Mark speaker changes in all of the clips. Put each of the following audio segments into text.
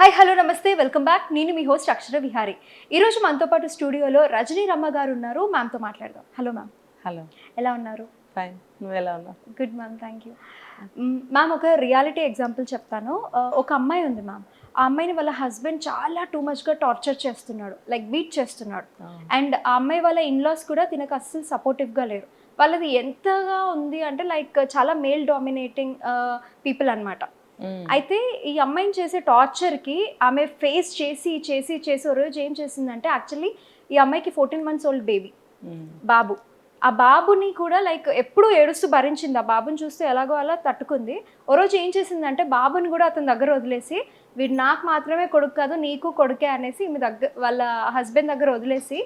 Speaker 1: Hi hello నమస్తే. Welcome back నేను మీ హోస్ట్ అక్షర విహారి. ఈరోజు మనతో పాటు స్టూడియోలో రజనీ రమ్మ గారు ఉన్నారు. మ్యామ్తో మాట్లాడదాం. హలో మ్యామ్
Speaker 2: హలో
Speaker 1: ఎలా ఉన్నారు?
Speaker 2: ఫైన్ నువ్వు ఎలా ఉన్నావు?
Speaker 1: Good ma'am thank you ma'am ఒక రియాలిటీ ఎగ్జాంపుల్ చెప్తాను. ఆ, ఒక అమ్మాయి ఉంది మ్యామ్ ఆ అమ్మాయిని వాళ్ళ హస్బెండ్ చాలా టూ మచ్గా టార్చర్ చేస్తున్నాడు. లైక్ బీట్ చేస్తున్నాడు. అండ్ ఆ అమ్మాయి వాళ్ళ ఇన్లాస్ కూడా తినకు అస్సలు సపోర్టివ్గా లేరు. వాళ్ళది ఎంతగా ఉంది అంటే లైక్ చాలా మేల్ డామినేటింగ్ పీపుల్ అన్నమాట.
Speaker 2: మ్మ్.
Speaker 1: అయితే ఈ అమ్మాయిని చేసే టార్చర్కి ఆమె ఫేస్ చేసి చేసి చేసి ఒక రోజు ఏం చేసిందంటే యాక్చువల్లీ ఈ అమ్మాయికి ఫోర్టీన్ మంత్స్ ఓల్డ్ బేబీ. బాబు. ఆ బాబుని కూడా లైక్ ఎప్పుడూ ఏడుస్తూ భరించింది. ఆ బాబుని చూస్తే ఎలాగో అలా తట్టుకుంది. ఓ రోజు ఏం చేసిందంటే బాబుని కూడా అతని దగ్గర వదిలేసి వీడు నాకు మాత్రమే కొడుకు కాదు నీకు కొడుకే అనేసి మీ దగ్గర వాళ్ళ హస్బెండ్ దగ్గర వదిలేసి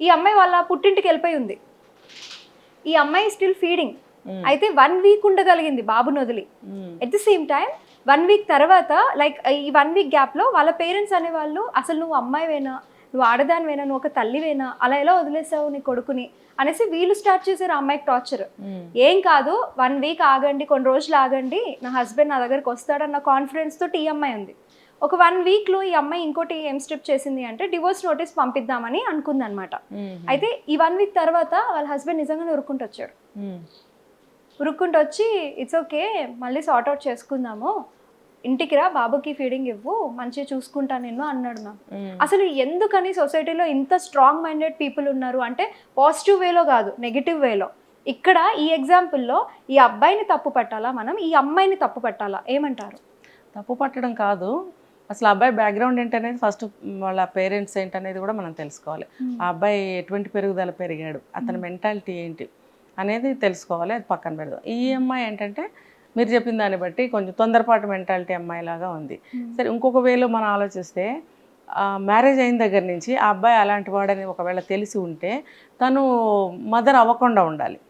Speaker 1: ఈ అమ్మాయి వాళ్ళ పుట్టింటికి వెళ్ళిపోయి ఉంది. ఈ అమ్మాయి స్టిల్ ఫీడింగ్
Speaker 2: మ్మ్.
Speaker 1: అయితే వన్ వీక్ ఉండగలిగింది బాబుని వదిలి. At the same time one week తర్వాత లైక్ ఈ వన్ వీక్ గ్యాప్లో వాళ్ళ పేరెంట్స్ అనేవాళ్ళు అసలు నువ్వు అమ్మాయివేనా? నువ్వు ఆడదానివేనా? నువ్వు ఒక తల్లివేనా? అలా ఎలా వదిలేసావు నీ కొడుకుని? అనేసి వీళ్ళు స్టార్ట్ చేశారు ఆ అమ్మాయికి టార్చర్. ఏం కాదు వన్ వీక్ ఆగండి కొన్ని రోజులు ఆగండి నా హస్బెండ్ నా దగ్గరికి వస్తాడన్న కాన్ఫిడెన్స్ తోటి ఈ అమ్మాయి ఉంది. ఒక వన్ వీక్లో ఈ అమ్మాయి ఇంకోటి ఏం స్టెప్ చేసింది అంటే డివోర్స్ నోటీస్ పంపిద్దామని అనుకుంది అనమాట
Speaker 2: మ్మ్.
Speaker 1: అయితే ఈ వన్ వీక్ తర్వాత వాళ్ళ హస్బెండ్ నిజంగానే ఉరుక్కుంటూ వచ్చాడు. ఉరుక్కుంటూ వచ్చి ఇట్స్ ఓకే మళ్ళీ సార్ట్ అవుట్ చేసుకుందాము. ఇంటికి రా బాబుకి ఫీడింగ్ ఇవ్వు మంచిగా చూసుకుంటా నేను అన్నాడు మ్యామ్. అసలు ఎందుకని సొసైటీలో ఇంత స్ట్రాంగ్ మైండెడ్ పీపుల్ ఉన్నారు? అంటే పాజిటివ్ వేలో కాదు నెగిటివ్ వేలో ఇక్కడ ఈ ఎగ్జాంపుల్లో ఈ అబ్బాయిని తప్పు పట్టాలా మనం? ఈ అమ్మాయిని తప్పు పట్టాలా? ఏమంటారు?
Speaker 2: తప్పు పట్టడం కాదు. అసలు అబ్బాయి బ్యాక్గ్రౌండ్ ఏంటనేది ఫస్ట్ వాళ్ళ పేరెంట్స్ ఏంటనేది కూడా మనం తెలుసుకోవాలి. ఆ అబ్బాయి ఎటువంటి పెరుగుదల పెరిగాడు? అతని మెంటాలిటీ ఏంటి? అనేది తెలుసుకోవాలి అది పక్కన పెడదాం. ఈ అమ్మాయి ఏంటంటే మీరు చెప్పిన దాన్ని బట్టి కొంచెం తొందరపాటు మెంటాలిటీ అమ్మాయి లాగా ఉంది. సరే ఇంకొక వేలో మనం ఆలోచిస్తే మ్యారేజ్ అయిన దగ్గర నుంచి ఆ అబ్బాయి అలాంటి వాడని ఒకవేళ తెలిసి ఉంటే తను మదర్ అవ్వకుండా ఉండాలి.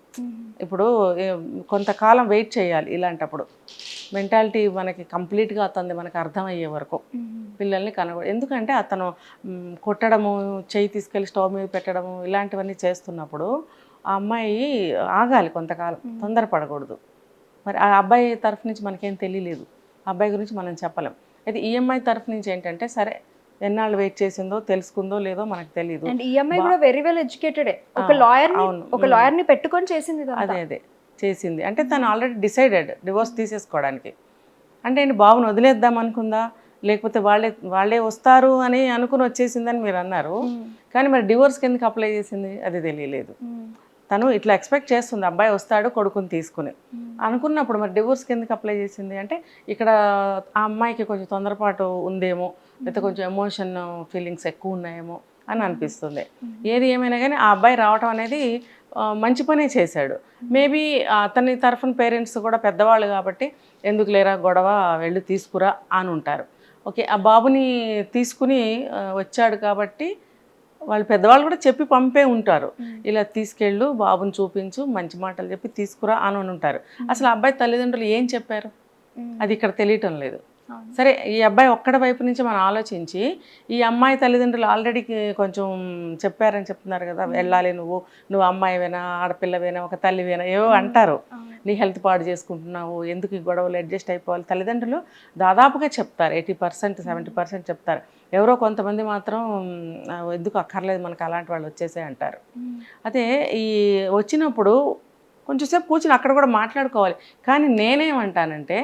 Speaker 2: ఇప్పుడు ఏ- కొంతకాలం వెయిట్ చేయాలి ఇలాంటప్పుడు. మెంటాలిటీ మనకి కంప్లీట్గా అతనిది మనకు అర్థమయ్యే వరకు. పిల్లల్ని కనబడి ఎందుకంటే అతను కొట్టడము చేయి తీసుకెళ్ళి స్టవ్ మీద పెట్టడము ఇలాంటివన్నీ చేస్తున్నప్పుడు ఆ అమ్మాయి ఆగాలి కొంతకాలం తొందరపడకూడదు. మరి ఆ అబ్బాయి తరఫు నుంచి మనకేం తెలియలేదు. అబ్బాయి గురించి మనం చెప్పలేం. అయితే ఈ అమ్మాయి తరఫు నుంచి ఏంటంటే సరే ఎన్నాళ్ళు వెయిట్ చేసిందో తెలుసుకుందో లేదో మనకు తెలియదు
Speaker 1: అండ్ ఈ అమ్మాయి కూడా వెరీ వెల్ ఎడ్యుకేటెడే ఒక లాయర్. ఒక లాయర్ని పెట్టుకొని చేసింది.
Speaker 2: అదే అదే. చేసింది. అంటే తను ఆల్రెడీ డిసైడెడ్ డివోర్స్ తీసేసుకోవడానికి. అంటే ఏంటి బాబుని వదిలేద్దాం అనుకుందా? లేకపోతే వాళ్ళే వాళ్ళే వస్తారు అని అనుకుని వచ్చేసిందని మీరు అన్నారు. కానీ మరి డివోర్స్కి ఎందుకు అప్లై చేసింది? అది తెలియలేదు. తను ఇట్లా ఎక్స్పెక్ట్ చేస్తుంది అబ్బాయి వస్తాడు కొడుకుని తీసుకుని. అనుకున్నప్పుడు మరి డివోర్స్కి ఎందుకు అప్లై చేసింది? అంటే ఇక్కడ ఆ అమ్మాయికి కొంచెం తొందరపాటు ఉందేమో లేకపోతే కొంచెం ఎమోషన్ ఫీలింగ్స్ ఎక్కువ ఉన్నాయేమో అని అనిపిస్తుంది. ఏది ఏమైనా కానీ ఆ అబ్బాయి రావటం అనేది మంచి పనే చేశాడు. మేబీ అతని తరఫున పేరెంట్స్ కూడా పెద్దవాళ్ళు కాబట్టి ఎందుకు లేరా గొడవ వెళ్ళి తీసుకురా అని ఉంటారు. ఓకే ఆ బాబుని తీసుకుని వచ్చాడు కాబట్టి వాళ్ళు పెద్దవాళ్ళు కూడా చెప్పి పంపే ఉంటారు. ఇలా తీసుకెళ్ళు బాబుని చూపించు మంచి మాటలు చెప్పి తీసుకురా అని ఉంటారు. అసలు అబ్బాయి తల్లిదండ్రులు ఏం చెప్పారు. అది ఇక్కడ తెలియటం లేదు. సరే ఈ అబ్బాయి ఒక్కడ వైపు నుంచి మనం ఆలోచించి ఈ అమ్మాయి తల్లిదండ్రులు ఆల్రెడీ కొంచెం చెప్పారని చెప్తున్నారు కదా వెళ్ళాలి నువ్వు నువ్వు అమ్మాయివేనా ఆడపిల్లవేనా ఒక తల్లివేనా ఏవో అంటారు. నీ హెల్త్ పాడు చేసుకుంటున్నావు ఎందుకు ఈ గొడవలు అడ్జస్ట్ అయిపోవాలి? తల్లిదండ్రులు దాదాపుగా చెప్తారు ఎయిటీ పర్సెంట్ సెవెంటీ పర్సెంట్ చెప్తారు. ఎవరో కొంతమంది మాత్రం "ఆ, ఎందుకు అక్కర్లేదు మనకు అలాంటి వాళ్ళు వచ్చేసే అంటారు. అదే ఈ వచ్చినప్పుడు కొంచెంసేపు కూర్చుని అక్కడ కూడా మాట్లాడుకోవాలి. కానీ నేనేమంటానంటే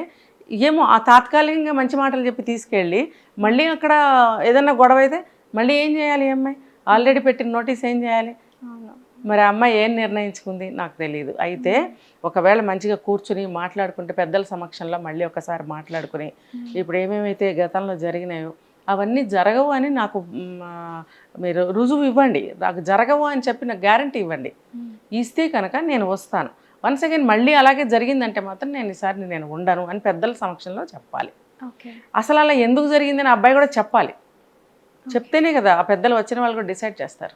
Speaker 2: ఏమో ఆ తాత్కాలికంగా మంచి మాటలు చెప్పి తీసుకెళ్ళి మళ్ళీ అక్కడ ఏదన్నా గొడవ అయితే మళ్ళీ ఏం చేయాలి అమ్మాయి? ఆల్రెడీ పెట్టిన నోటీస్ ఏం చేయాలి. మరి అమ్మాయి ఏం నిర్ణయించుకుంది? నాకు తెలియదు అయితే ఒకవేళ మంచిగా కూర్చుని మాట్లాడుకుంటే పెద్దల సమక్షంలో మళ్ళీ ఒకసారి మాట్లాడుకుని ఇప్పుడు ఏమేమైతే గతంలో జరిగినాయో అవన్నీ జరగవు అని నాకు మీరు రుజువు ఇవ్వండి. నాకు జరగవు అని చెప్పిన గ్యారంటీ ఇవ్వండి. ఇస్తే కనుక నేను వస్తాను. వన్స్ అగైన్ మళ్ళీ అలాగే జరిగిందంటే మాత్రం నేను ఈసారి నేను ఉండను అని పెద్దల సమక్షంలో చెప్పాలి. అసలు అలా ఎందుకు జరిగిందని అబ్బాయి కూడా చెప్పాలి. చెప్తేనే కదా ఆ పెద్దలు వచ్చిన వాళ్ళు కూడా డిసైడ్ చేస్తారు.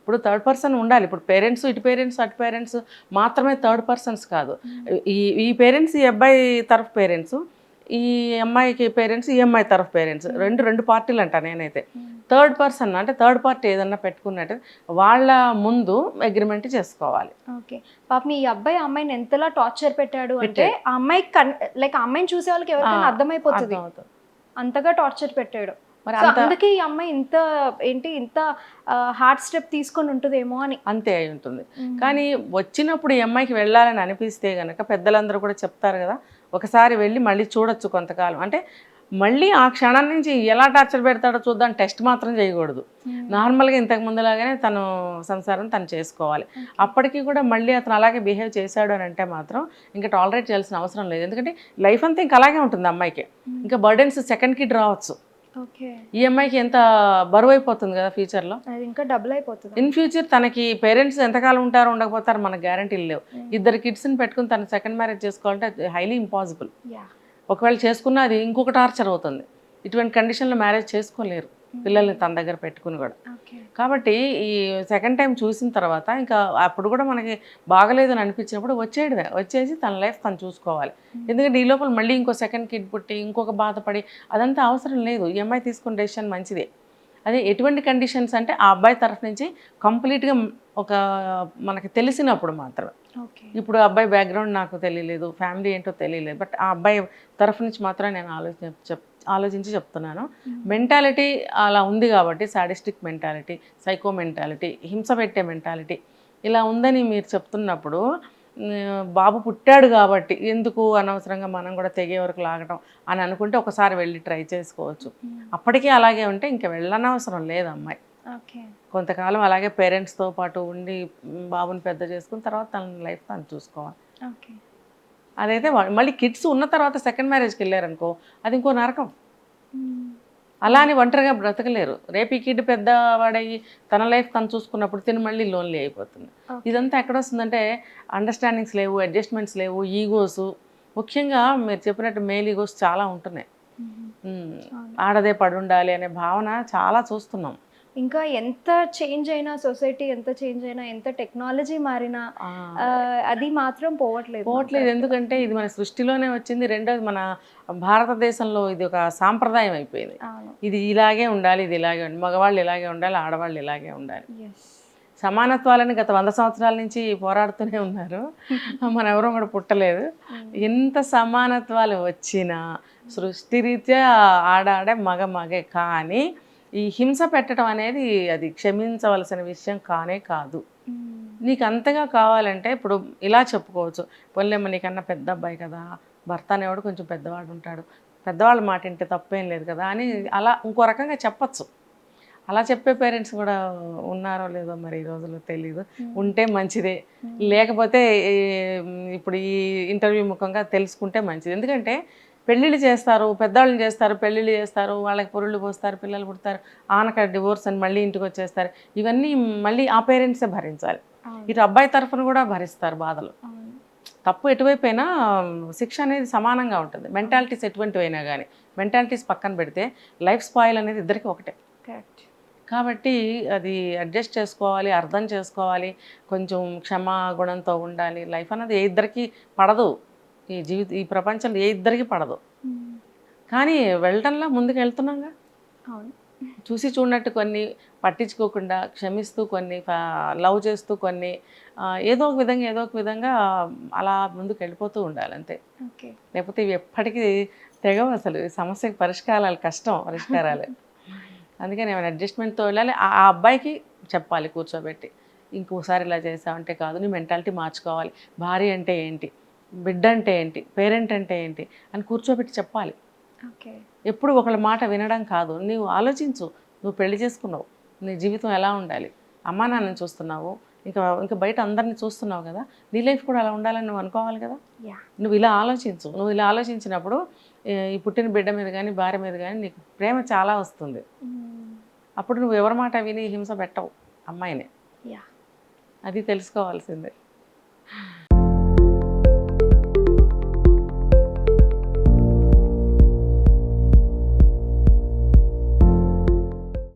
Speaker 2: ఇప్పుడు థర్డ్ పర్సన్ ఉండాలి. ఇప్పుడు పేరెంట్స్ ఇటు పేరెంట్స్ అటు పేరెంట్స్ మాత్రమే థర్డ్ పర్సన్స్ కాదు. ఈ ఈ పేరెంట్స్ ఈ అబ్బాయి తరఫు పేరెంట్స్ ఈ అమ్మాయికి పేరెంట్స్ ఈ అమ్మాయి తరఫు పేరెంట్స్. రెండు రెండు పార్టీలు అంట నేనైతే థర్డ్ పర్సన్ అంటే థర్డ్ పార్టీ ఏదన్నా పెట్టుకున్నట్టు వాళ్ళ ముందు అగ్రిమెంట్ చేసుకోవాలి.
Speaker 1: ఓకే. పాపం ఈ అబ్బాయి అమ్మాయిని ఎంతలా టార్చర్ పెట్టాడు అంటే ఆ అమ్మాయి లైక్ ఆ అమ్మాయిని చూసే వాళ్ళకి ఎవరికైనా అర్థమైపోతుంది. అంతగా టార్చర్ పెట్టాడు.
Speaker 2: మరి
Speaker 1: అందుకే ఈ అమ్మాయి ఇంత ఏంటి ఇంత హార్డ్ స్టెప్ తీసుకొని ఉంటుందేమో అని.
Speaker 2: అంతే అయి ఉంటుంది. కానీ వచ్చినప్పుడు ఈ అమ్మాయికి వెళ్ళాలని అనిపిస్తే గనక పెద్దలందరూ కూడా చెప్తారు కదా ఒకసారి వెళ్ళి మళ్ళీ చూడొచ్చు కొంతకాలం. అంటే మళ్ళీ ఆ క్షణం నుంచి ఎలా టార్చర్ పెడతాడో చూద్దాం టెస్ట్ మాత్రం చేయకూడదు. నార్మల్గా ఇంతకు ముందులాగానే తను సంసారం తను చేసుకోవాలి. అప్పటికి కూడా మళ్ళీ అతను అలాగే బిహేవ్ చేశాడు అని అంటే మాత్రం ఇంకా టాలరేట్ చేయాల్సిన అవసరం లేదు. ఎందుకంటే లైఫ్ అంతా ఇంకా అలాగే ఉంటుంది అమ్మాయికి. ఇంకా బర్డెన్స్ సెకండ్ కిడ్ రావచ్చు
Speaker 1: ఓకే
Speaker 2: ఈ అమ్మాయికి ఎంత బరువు అయిపోతుంది కదా ఫ్యూచర్లో?
Speaker 1: ఇంకా డబుల్ అయిపోతుంది.
Speaker 2: ఇన్ ఫ్యూచర్ తనకి పేరెంట్స్ ఎంతకాలం ఉంటారో ఉండకపోతారో మనకు గ్యారంటీలు లేవు. ఇద్దరు కిడ్స్ని పెట్టుకుని తను సెకండ్ మ్యారేజ్ చేసుకోవాలంటే హైలీ ఇంపాసిబుల్ ఒకవేళ చేసుకున్నా అది ఇంకొక టార్చర్ అవుతుంది. ఇటువంటి కండిషన్లో మ్యారేజ్ చేసుకోలేరు. పిల్లల్ని తన దగ్గర పెట్టుకుని కూడా. కాబట్టి ఈ సెకండ్ టైం చూసిన తర్వాత ఇంకా అప్పుడు కూడా మనకి బాగలేదు అని అనిపించినప్పుడు వచ్చేయడమే. వచ్చేసి తన లైఫ్ తను చూసుకోవాలి. ఎందుకంటే ఈ లోపల మళ్ళీ ఇంకో సెకండ్ కిడ్ పుట్టి ఇంకొక బాధపడి అదంతా అవసరం లేదు. ఈ అమ్మాయి తీసుకున్న డెసిషన్ మంచిదే. అదే ఎటువంటి కండిషన్స్ అంటే ఆ అబ్బాయి తరఫు నుంచి కంప్లీట్గా ఒక మనకి తెలిసినప్పుడు మాత్రమే. ఇప్పుడు అబ్బాయి బ్యాక్గ్రౌండ్ నాకు తెలియలేదు ఫ్యామిలీ ఏంటో తెలియలేదు బట్ ఆ అబ్బాయి తరఫు నుంచి మాత్రం నేను ఆలోచన చెప్ ఆలోచించి చెప్తున్నాను. మెంటాలిటీ అలా ఉంది కాబట్టి సాడిస్టిక్ మెంటాలిటీ సైకో మెంటాలిటీ హింస పెట్టే మెంటాలిటీ ఇలా ఉందని మీరు చెప్తున్నప్పుడు బాబు పుట్టాడు కాబట్టి ఎందుకు అనవసరంగా మనం కూడా తెగే వరకు లాగటం అని అనుకుంటే ఒకసారి వెళ్ళి ట్రై చేసుకోవచ్చు. అప్పటికీ అలాగే ఉంటే ఇంకా వెళ్ళనవసరం లేదు అమ్మాయి.
Speaker 1: ఓకే.
Speaker 2: కొంతకాలం అలాగే పేరెంట్స్తో పాటు ఉండి బాబుని పెద్ద చేసుకుని తర్వాత తన లైఫ్ తను చూసుకోవాలి.
Speaker 1: ఓకే.
Speaker 2: అదైతే మళ్ళీ కిడ్స్ ఉన్న తర్వాత సెకండ్ మ్యారేజ్కి వెళ్ళారనుకో అది ఇంకో నరకం. అలా అని ఒంటరిగా బ్రతకలేరు. రేపు ఈ కిడ్ పెద్దవాడయ్యి తన లైఫ్ తను చూసుకున్నప్పుడు తిని మళ్ళీ లోన్లీ అయిపోతుంది. ఇదంతా ఎక్కడ వస్తుందంటే అండర్స్టాండింగ్స్ లేవు అడ్జస్ట్మెంట్స్ లేవు ఈగోస్. ముఖ్యంగా మీరు చెప్పినట్టు మేల్ ఈగోస్ చాలా ఉంటున్నాయి. ఆడదే పడి ఉండాలి అనే భావన చాలా చూస్తున్నాం.
Speaker 1: ఇంకా ఎంత చేంజ్ అయినా సొసైటీ ఎంత చేంజ్ అయినా ఎంత టెక్నాలజీ మారినా అది మాత్రం పోవట్లేదు
Speaker 2: పోవట్లేదు. ఎందుకంటే ఇది మన సృష్టిలోనే వచ్చింది. రెండోది మన భారతదేశంలో ఇది ఒక సాంప్రదాయం అయిపోయింది. ఇది ఇలాగే ఉండాలి ఇది ఇలాగే ఉండాలి. మగవాళ్ళు ఇలాగే ఉండాలి ఆడవాళ్ళు ఇలాగే ఉండాలి. సమానత్వాలని గత వంద సంవత్సరాల నుంచి పోరాడుతూనే ఉన్నారు. మన ఎవరూ కూడా పుట్టలేదు. ఎంత సమానత్వాలు వచ్చినా సృష్టిరీత్యా ఆడాడే మగ మగే కానీ ఈ హింస పెట్టడం అనేది అది క్షమించవలసిన విషయం కానే కాదు. నీకు అంతగా కావాలంటే ఇప్పుడు ఇలా చెప్పుకోవచ్చు. పొల్లెమ్మ నీకన్నా పెద్ద అబ్బాయి కదా భర్త అనేవాడు కొంచెం పెద్దవాడు ఉంటాడు. పెద్దవాళ్ళ మాట వింటే తప్పేం లేదు కదా అని అలా ఇంకో రకంగా చెప్పచ్చు. అలా చెప్పే పేరెంట్స్ కూడా ఉన్నారో లేదో మరి ఈ రోజుల్లో తెలీదు. ఉంటే మంచిదే. లేకపోతే ఇప్పుడు ఈ ఇంటర్వ్యూ ముఖంగా తెలుసుకుంటే మంచిది. ఎందుకంటే పెళ్ళిళ్ళు చేస్తారు పెద్దవాళ్ళని చేస్తారు పెళ్ళిళ్ళు చేస్తారు వాళ్ళకి పొరుళ్ళు పోస్తారు పిల్లలు పుడతారు ఆనక డివోర్స్ అని మళ్ళీ ఇంటికి వచ్చేస్తారు. ఇవన్నీ మళ్ళీ ఆ పేరెంట్సే భరించాలి. ఇటు అబ్బాయి తరఫున కూడా భరిస్తారు బాధలు. తప్పు ఎటువైపోయినా శిక్ష అనేది సమానంగా ఉంటుంది. మెంటాలిటీస్ ఎటువంటివైనా కానీ మెంటాలిటీస్ పక్కన పెడితే లైఫ్ స్పాయిల్ అనేది ఇద్దరికి ఒకటే.
Speaker 1: కరెక్ట్.
Speaker 2: కాబట్టి అది అడ్జస్ట్ చేసుకోవాలి అర్థం చేసుకోవాలి కొంచెం క్షమా గుణంతో ఉండాలి. లైఫ్ అనేది ఏ ఇద్దరికి పడదు. ఈ జీవిత ఈ ప్రపంచంలో ఏ ఇద్దరికి పడదు. కానీ వెళ్ళటంలా ముందుకు వెళ్తున్నాగా
Speaker 1: అవును.
Speaker 2: చూసి చూడనట్టు కొన్ని పట్టించుకోకుండా క్షమిస్తూ కొన్ని లవ్ చేస్తూ కొన్ని ఏదో ఒక విధంగా ఏదో ఒక విధంగా అలా ముందుకు వెళ్ళిపోతూ ఉండాలి అంతే. లేకపోతే ఇవి ఎప్పటికీ తెగవు అసలు. ఈ సమస్యకి పరిష్కారాలు కష్టం పరిష్కారాలు. అందుకని ఏమైనా అడ్జస్ట్మెంట్తో వెళ్ళాలి. ఆ ఆ అబ్బాయికి చెప్పాలి కూర్చోబెట్టి. ఇంకోసారి ఇలా చేసావంటే కాదు నీ మెంటాలిటీ మార్చుకోవాలి. భార్య అంటే ఏంటి? బిడ్డ అంటే ఏంటి? పేరెంట్ అంటే ఏంటి? అని కూర్చోబెట్టి చెప్పాలి.
Speaker 1: ఓకే.
Speaker 2: ఎప్పుడు ఒకళ్ళ మాట వినడం కాదు. నీవు ఆలోచించు. నువ్వు పెళ్ళి చేసుకున్నావు. నీ జీవితం ఎలా ఉండాలి? అమ్మా నాన్నని చూస్తున్నావు. ఇంకా ఇంకా బయట అందరిని చూస్తున్నావు కదా? నీ లైఫ్ కూడా అలా ఉండాలని నువ్వు అనుకోవాలి కదా? నువ్వు ఇలా ఆలోచించు. నువ్వు ఇలా ఆలోచించినప్పుడు ఈ పుట్టిన బిడ్డ మీద కానీ భార్య మీద కానీ నీకు ప్రేమ చాలా వస్తుంది. అప్పుడు నువ్వు ఎవరి మాట విని హింస పెట్టవు. అమ్మాయిని.
Speaker 1: యా.
Speaker 2: అది తెలుసుకోవాల్సిందే.